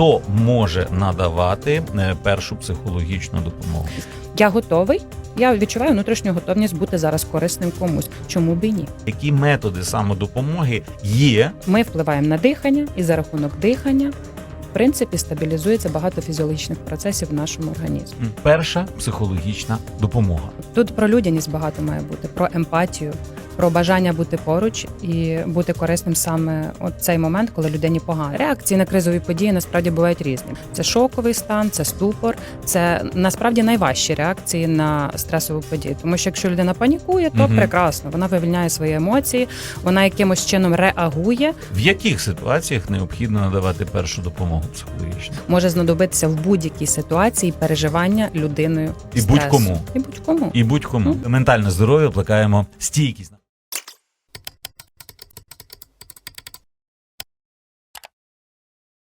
хто може надавати е, першу психологічну допомогу? Я готовий. Я відчуваю внутрішню готовність бути зараз корисним комусь. Чому б і ні? Які методи самодопомоги є? Ми впливаємо на дихання, і за рахунок дихання, в принципі, стабілізується багато фізіологічних процесів в нашому організмі. Перша психологічна допомога. Тут про людяність багато має бути, про емпатію, про бажання бути поруч і бути корисним саме от цей момент, коли людині погано. Реакції на кризові події насправді бувають різні. Це шоковий стан, це ступор, це насправді найважчі реакції на стресову подію. Тому що якщо людина панікує, то Мгм. прекрасно. Вона вивільняє свої емоції, вона якимось чином реагує. В яких ситуаціях необхідно надавати першу допомогу психологічну? Може знадобитися в будь-якій ситуації переживання людиною І стресу. будь-кому. І будь-кому. І будь-кому Мгм. ментальне здоров'я плекаємо стійкість.